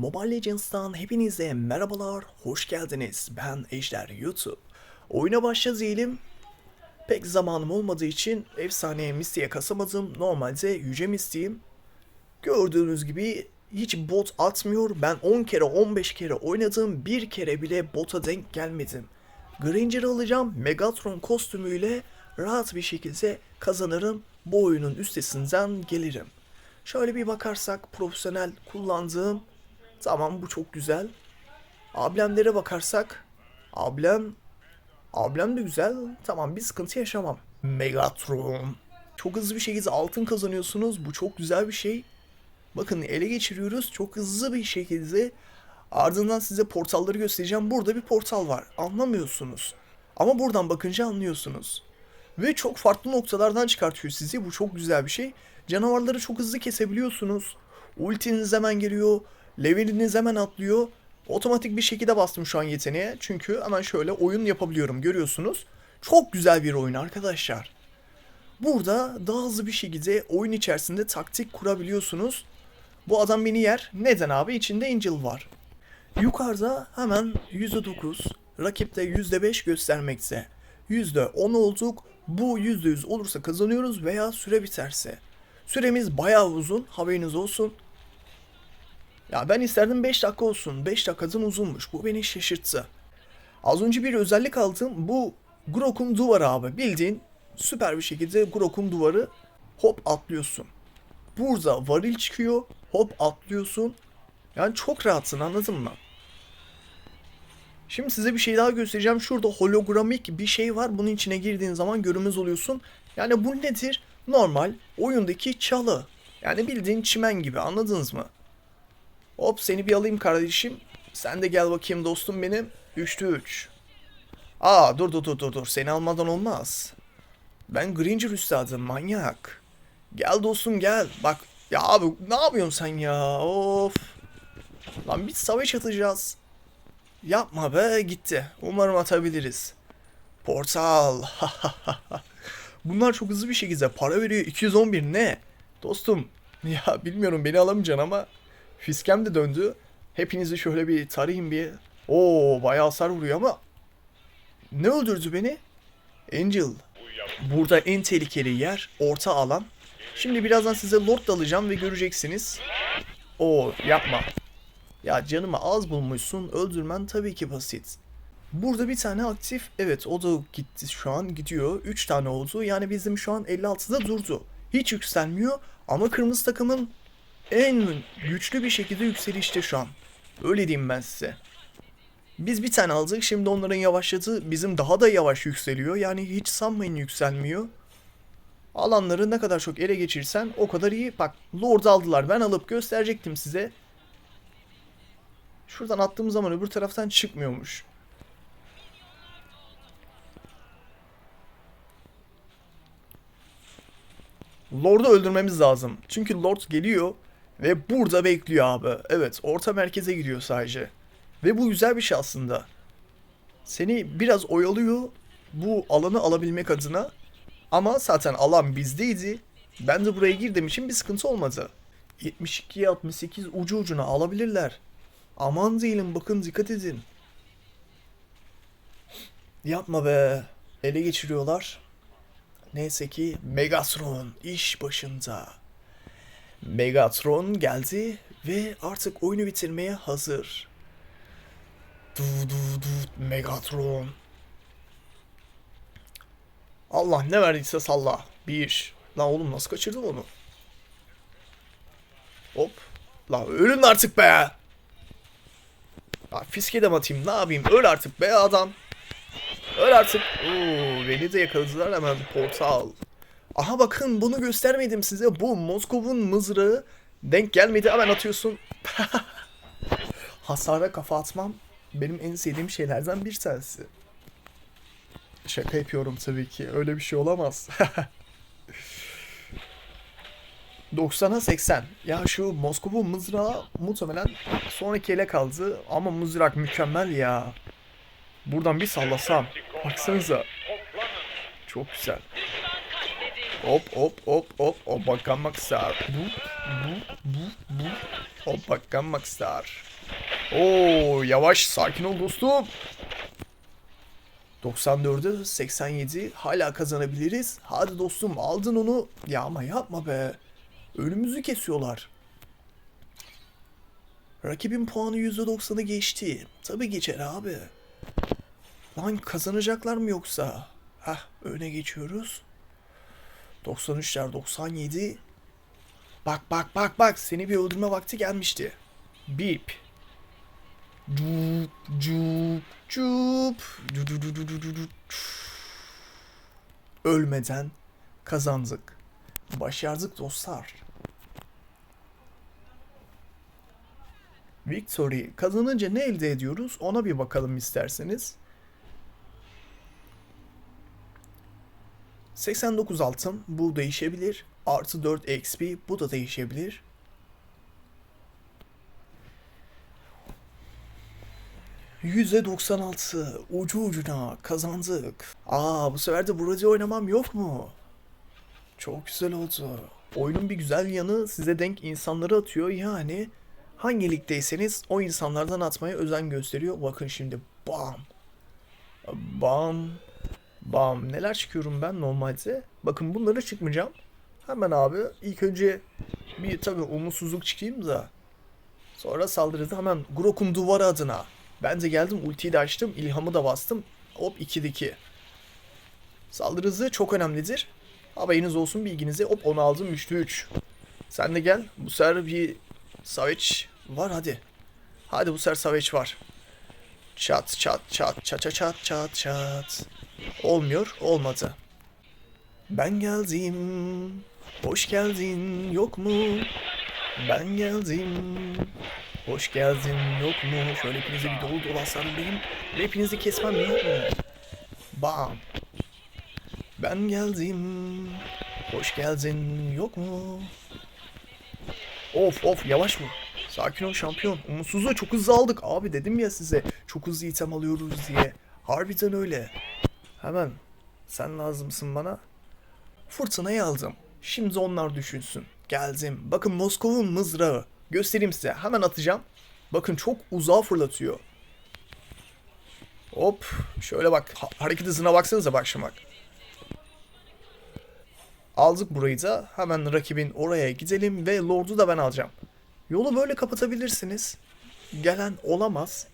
Mobile Legends'tan hepinize merhabalar, hoş geldiniz. Ben Ejder YouTube. Oyuna başla diyelim. Pek zamanım olmadığı için efsane Misty'ye kasamadım. Normalde Yüce Misty'yim. Gördüğünüz gibi hiç bot atmıyor. Ben 10 kere 15 kere oynadım. Bir kere bile bota denk gelmedim. Granger alacağım. Megatron kostümüyle rahat bir şekilde kazanırım. Bu oyunun üstesinden gelirim. Şöyle bir bakarsak profesyonel kullandığım tamam bu çok güzel. Ablemlere bakarsak ablem ablem de güzel. Tamam bir sıkıntı yaşamam. Megatron. Çok hızlı bir şekilde altın kazanıyorsunuz. Bu çok güzel bir şey. Bakın ele geçiriyoruz çok hızlı bir şekilde. Ardından size portalları göstereceğim. Burada bir portal var. Anlamıyorsunuz. Ama buradan bakınca anlıyorsunuz. Ve çok farklı noktalardan çıkartıyor sizi. Bu çok güzel bir şey. Canavarları çok hızlı kesebiliyorsunuz. Ultiniz hemen geliyor. Leveliniz hemen atlıyor. Otomatik bir şekilde bastım şu an yeteneğe. Çünkü hemen şöyle oyun yapabiliyorum görüyorsunuz. Çok güzel bir oyun arkadaşlar. Burada daha hızlı bir şekilde oyun içerisinde taktik kurabiliyorsunuz. Bu adam beni yer. Neden abi? İçinde Angel var. Yukarıda hemen %9, rakipte %5 göstermekte. %10 olduk. Bu %100 olursa kazanıyoruz veya süre biterse. Süremiz bayağı uzun. Haberiniz olsun. Ya ben isterdim 5 dakika olsun. 5 dakikadan uzunmuş. Bu beni şaşırttı. Az önce bir özellik aldım. Bu Grok'un duvarı abi. Bildiğin süper bir şekilde Grok'un duvarı hop atlıyorsun. Burada varil çıkıyor. Hop atlıyorsun. Yani çok rahatsın anladın mı? Şimdi size bir şey daha göstereceğim. Şurada hologramik bir şey var. Bunun içine girdiğin zaman görünmez oluyorsun. Yani bu nedir? Normal oyundaki çalı. Yani bildiğin çimen gibi anladınız mı? Hop seni bir alayım kardeşim. Sen de gel bakayım dostum benim. 3'te 3. Aa dur dur dur dur dur. Seni almadan olmaz. Ben Granger üstadım manyak. Gel dostum gel. Bak ya abi ne yapıyorsun sen ya? Of. Lan bir savaş atacağız. Yapma be gitti. Umarım atabiliriz. Portal. Bunlar çok hızlı bir şekilde para veriyor. 211 ne? Dostum ya bilmiyorum beni alamayacaksın ama fiskem de döndü. Hepinizi şöyle bir tarayayım bir. Oo bayağı hasar vuruyor ama ne öldürdü beni? Angel. Burada en tehlikeli yer orta alan. Şimdi birazdan size Lord da alacağım ve göreceksiniz. Oo yapma. Ya canımı az bulmuşsun öldürmen tabii ki basit. Burada bir tane aktif evet o da gitti şu an gidiyor. 3 tane oldu yani bizim şu an 56'da durdu. Hiç yükselmiyor ama kırmızı takımın en güçlü bir şekilde yükselişte şu an. Öyle diyeyim ben size. Biz bir tane aldık şimdi onların yavaşladığı bizim daha da yavaş yükseliyor. Yani hiç sanmayın yükselmiyor. Alanları ne kadar çok ele geçirsen o kadar iyi. Bak Lord aldılar ben alıp gösterecektim size. Şuradan attığım zaman öbür taraftan çıkmıyormuş. Lord'u öldürmemiz lazım. Çünkü Lord geliyor ve burada bekliyor abi. Evet orta merkeze gidiyor sadece. Ve bu güzel bir şey aslında. Seni biraz oyalıyor bu alanı alabilmek adına. Ama zaten alan bizdeydi. Ben de buraya girdiğim için bir sıkıntı olmadı. 72'ye 68 ucu ucuna alabilirler. Aman değilim bakın dikkat edin. Yapma be. Ele geçiriyorlar. Neyse ki Megatron iş başında. Megatron geldi ve artık oyunu bitirmeye hazır. Du du du Megatron. Allah ne verdiyse salla. Bir. Lan oğlum nasıl kaçırdın onu? Hop. La ölün artık be. Ya fiske de atayım ne yapayım öl artık be adam. Öl artık. Oo, beni de yakaladılar hemen portal. Aha bakın bunu göstermedim size. Bu Moskov'un mızrağı denk gelmedi hemen atıyorsun. Hasara kafa atmam benim en sevdiğim şeylerden bir tanesi. Şaka yapıyorum tabii ki. Öyle bir şey olamaz. 90'a 80. Ya şu Moskov'un mızrağı muhtemelen sonraki ele kaldı. Ama mızrak mükemmel ya. Buradan bir sallasam. Baksanıza. Çok güzel. Hop hop hop hop. O bakan maksar. Bu bu bu bu. O bakan maksar. Oo yavaş sakin ol dostum. 94'e 87 hala kazanabiliriz. Hadi dostum aldın onu. Ya ama yapma be. Önümüzü kesiyorlar. Rakibin puanı %90'ı geçti. Tabi geçer abi. Lan kazanacaklar mı yoksa? Hah öne geçiyoruz. 93'ler 97. Bak bak bak bak seni bir öldürme vakti gelmişti. Bip. Cup cup cup. Ölmeden kazandık. Başardık dostlar. Victory kazanınca ne elde ediyoruz ona bir bakalım isterseniz. 89 altın bu değişebilir. Artı 4 XP bu da değişebilir. %96 ucu ucuna kazandık. Aa bu sefer de Brody oynamam yok mu? Çok güzel oldu. Oyunun bir güzel yanı size denk insanları atıyor yani. Hangi ligdeyseniz o insanlardan atmaya özen gösteriyor. Bakın şimdi bam. Bam. Bam. Neler çıkıyorum ben normalde? Bakın bunları çıkmayacağım. Hemen abi ilk önce bir tabi umutsuzluk çıkayım da. Sonra saldırıda hemen Grok'un duvarı adına. Ben de geldim ultiyi de açtım. ilhamı da bastım. Hop 2'deki. Saldırı hızı çok önemlidir. Haberiniz olsun bilginize. Hop onu aldım 3'te 3. Sen de gel. Bu sefer bir Savage var hadi. Hadi bu sefer Savage var. Çat çat çat çat çat çat çat çat. Olmuyor. Olmadı. Ben geldim. Hoş geldin. Yok mu? Ben geldim. Hoş geldin. Yok mu? Şöyle hepinize bir dolu hasarım benim. Ve hepinizi kesmem yok mu? Bam. Ben geldim. Hoş geldin. Yok mu? Of of yavaş mı? Sakin ol şampiyon. Umutsuzluğu çok hızlı aldık. Abi dedim ya size çok hızlı item alıyoruz diye. Harbiden öyle. Hemen sen lazımsın bana. Fırtınayı aldım. Şimdi onlar düşünsün. Geldim. Bakın Moskov'un mızrağı. Göstereyim size. Hemen atacağım. Bakın çok uzağa fırlatıyor. Hop. Şöyle bak. Ha- hareket hızına baksanıza bak şimdi bak. Aldık burayı da. Hemen rakibin oraya gidelim ve Lord'u da ben alacağım. Yolu böyle kapatabilirsiniz. Gelen olamaz.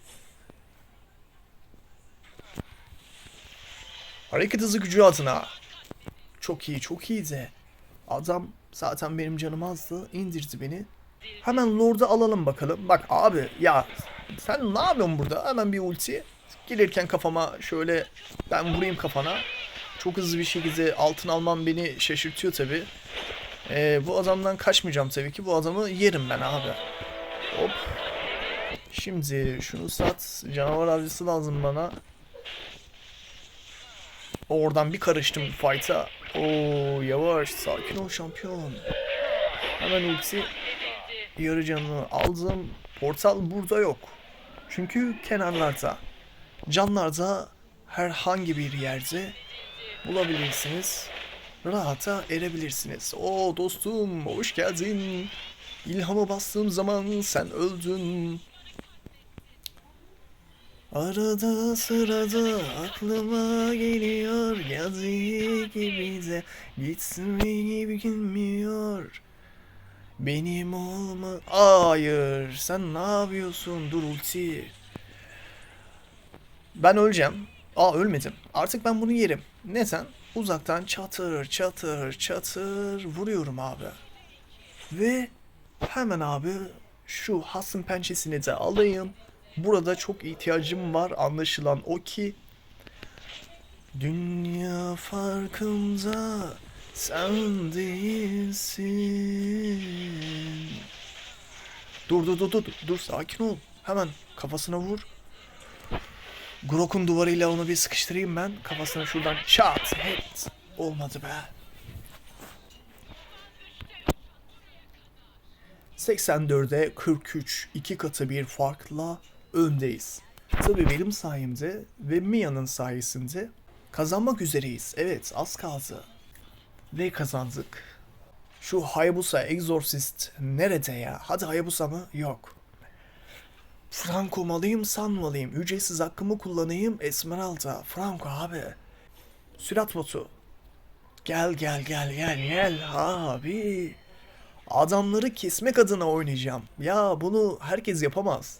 Hareket hızı gücü adına. Çok iyi, çok iyi de. Adam zaten benim canım azdı. indirdi beni. Hemen Lord'u alalım bakalım. Bak abi ya sen ne yapıyorsun burada? Hemen bir ulti. Gelirken kafama şöyle ben vurayım kafana. Çok hızlı bir şekilde altın almam beni şaşırtıyor tabi. Bu adamdan kaçmayacağım tabii ki. Bu adamı yerim ben abi. Hop. Şimdi şunu sat. Canavar avcısı lazım bana. Oradan bir karıştım fight'a. Oo yavaş sakin ol şampiyon. Hemen ulti yarı canını aldım. Portal burada yok. Çünkü kenarlarda. Canlarda herhangi bir yerde bulabilirsiniz. Rahata erebilirsiniz. O dostum hoş geldin. İlhamı bastığım zaman sen öldün. Arada sırada aklıma geliyor Geldiği gibi de gitmeyi bilmiyor Benim olma... Hayır sen ne yapıyorsun dur ulti Ben öleceğim Aa ölmedim artık ben bunu yerim Neden? Uzaktan çatır çatır çatır vuruyorum abi Ve hemen abi şu hasım pençesini de alayım Burada çok ihtiyacım var anlaşılan o ki Dünya farkında sen değilsin. Dur dur dur dur dur sakin ol. Hemen kafasına vur. Grok'un duvarıyla onu bir sıkıştırayım ben. Kafasına şuradan çat hit. Olmadı be. 84'e 43 iki katı bir farkla öndeyiz. Tabii benim sayemde ve Mia'nın sayesinde kazanmak üzereyiz. Evet az kaldı. Ve kazandık. Şu Hayabusa Exorcist nerede ya? Hadi Hayabusa mı? Yok. Franco malıyım sanmalıyım. Ücretsiz hakkımı kullanayım. Esmeralda. Franco abi. Sürat botu. Gel gel gel gel gel abi. Adamları kesmek adına oynayacağım. Ya bunu herkes yapamaz.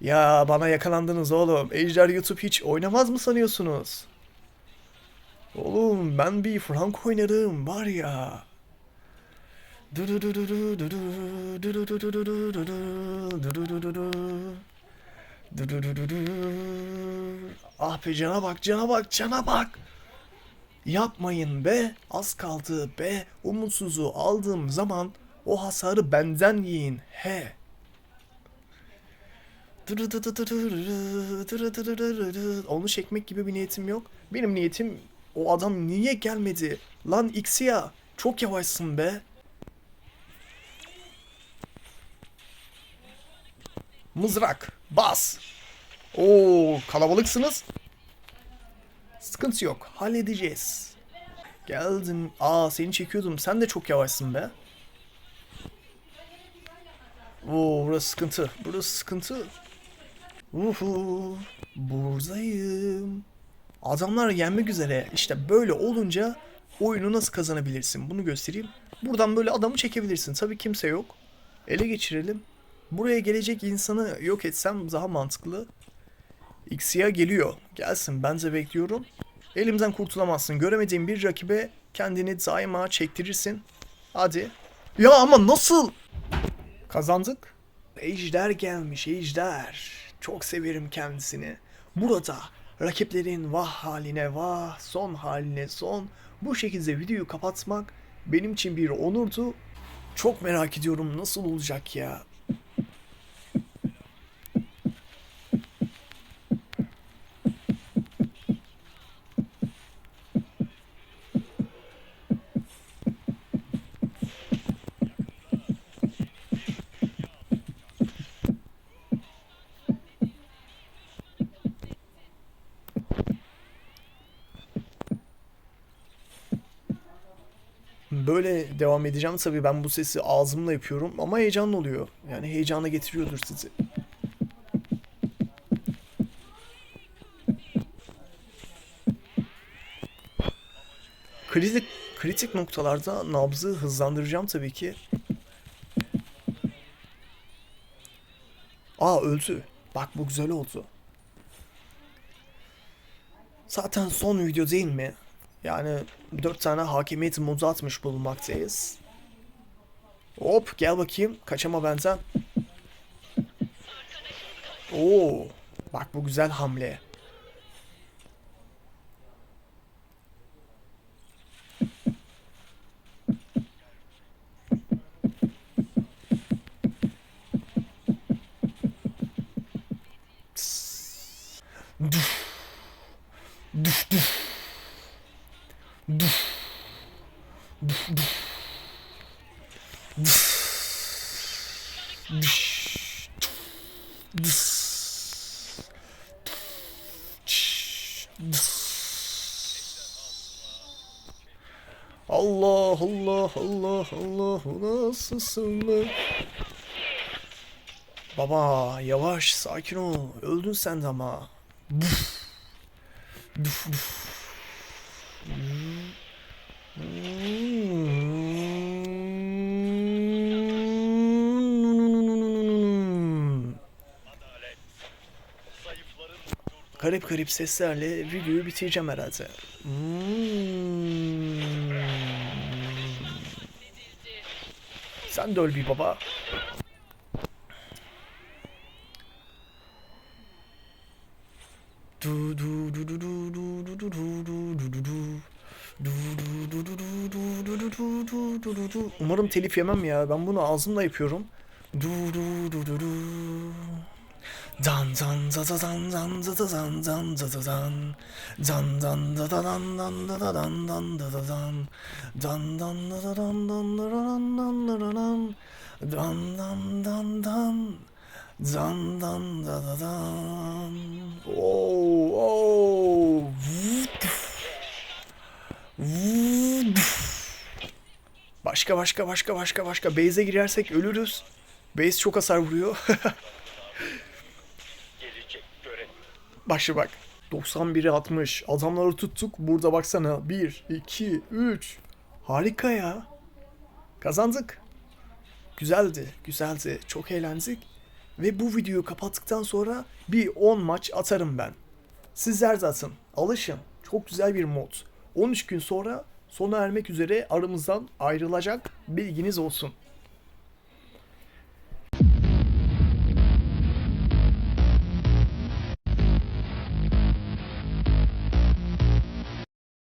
Ya bana yakalandınız oğlum. Ejder YouTube hiç oynamaz mı sanıyorsunuz? Oğlum ben bir Frank oynarım var ya. Ah be cana bak cana bak cana bak. Yapmayın be. Az kaldı be. Umutsuzu aldığım zaman o hasarı benden yiyin. He. Onu çekmek gibi bir niyetim yok. Benim niyetim o adam niye gelmedi? Lan Xia çok yavaşsın be. Mızrak bas. Oo kalabalıksınız. Sıkıntı yok. Halledeceğiz. Geldim. Aa seni çekiyordum. Sen de çok yavaşsın be. Oo burası sıkıntı. Burası sıkıntı. Uhu. Buradayım. Adamlar yenmek üzere. İşte böyle olunca oyunu nasıl kazanabilirsin? Bunu göstereyim. Buradan böyle adamı çekebilirsin. Tabii kimse yok. Ele geçirelim. Buraya gelecek insanı yok etsem daha mantıklı. Xia geliyor. Gelsin ben de bekliyorum. Elimden kurtulamazsın. Göremediğim bir rakibe kendini daima çektirirsin. Hadi. Ya ama nasıl? Kazandık. Ejder gelmiş Ejder. Çok severim kendisini. Burada rakiplerin vah haline vah, son haline son. Bu şekilde videoyu kapatmak benim için bir onurdu. Çok merak ediyorum nasıl olacak ya. Böyle devam edeceğim tabii ben bu sesi ağzımla yapıyorum ama heyecanlı oluyor. Yani heyecana getiriyordur sizi. Kritik, kritik noktalarda nabzı hızlandıracağım tabii ki. Aa öldü. Bak bu güzel oldu. Zaten son video değil mi? Yani 4 tane hakimiyet modu atmış bulunmaktayız. Hop gel bakayım. Kaçama benden. Oo, bak bu güzel hamle. Allah Allah Allah nasılsın be? Baba yavaş sakin ol. Öldün sen de ama. Duf. Duf duf. Garip garip seslerle videoyu bitireceğim herhalde. Hmm. Sen de öl bir baba. Du du du du du du du du du du du du du. Umarım telif yemem ya. Ben bunu ağzımla yapıyorum. Du du du du du. Dan dan da da dan dan da da dan dan da da dan. Dan dan da da dan dan da da dan dan da da dan. Dan dan da da dan dan da da dan dan da da dan. Dan dan dan dan. Dan dan da da dan. Oh oh. Başka başka başka başka başka. Base'e girersek ölürüz. Base çok hasar vuruyor. Gelecek göre. Şimdi bak. 91'e 60. Adamları tuttuk. Burada baksana. 1, 2, 3. Harika ya. Kazandık. Güzeldi, güzeldi. Çok eğlendik. Ve bu videoyu kapattıktan sonra bir 10 maç atarım ben. Sizler de atın. Alışın. Çok güzel bir mod. 13 gün sonra sona ermek üzere aramızdan ayrılacak. Bilginiz olsun.